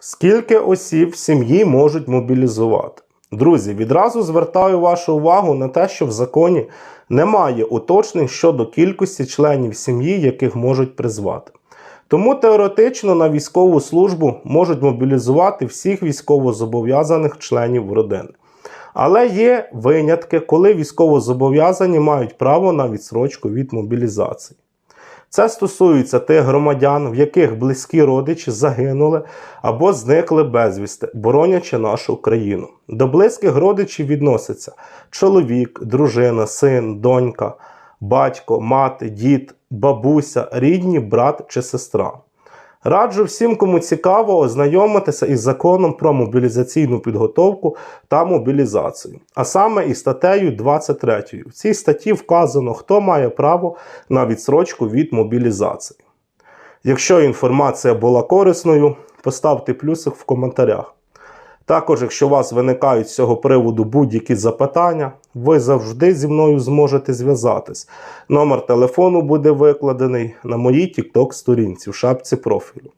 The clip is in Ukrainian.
Скільки осіб в сім'ї можуть мобілізувати? Друзі, відразу звертаю вашу увагу на те, що в законі немає уточнень щодо кількості членів сім'ї, яких можуть призвати. Тому теоретично на військову службу можуть мобілізувати всіх військовозобов'язаних членів родини. Але є винятки, коли військовозобов'язані мають право на відсрочку від мобілізації. Це стосується тих громадян, в яких близькі родичі загинули або зникли безвісти, боронячи нашу країну. До близьких родичів відносяться чоловік, дружина, син, донька, батько, мати, дід, бабуся, рідні, брат чи сестра. Раджу всім, кому цікаво, ознайомитися із законом про мобілізаційну підготовку та мобілізацію, а саме із статтею 23. В цій статті вказано, хто має право на відсрочку від мобілізації. Якщо інформація була корисною, поставте плюсик в коментарях. Також, якщо у вас виникають з цього приводу будь-які запитання, ви завжди зі мною зможете зв'язатись. Номер телефону буде викладений на моїй TikTok сторінці в шапці профілю.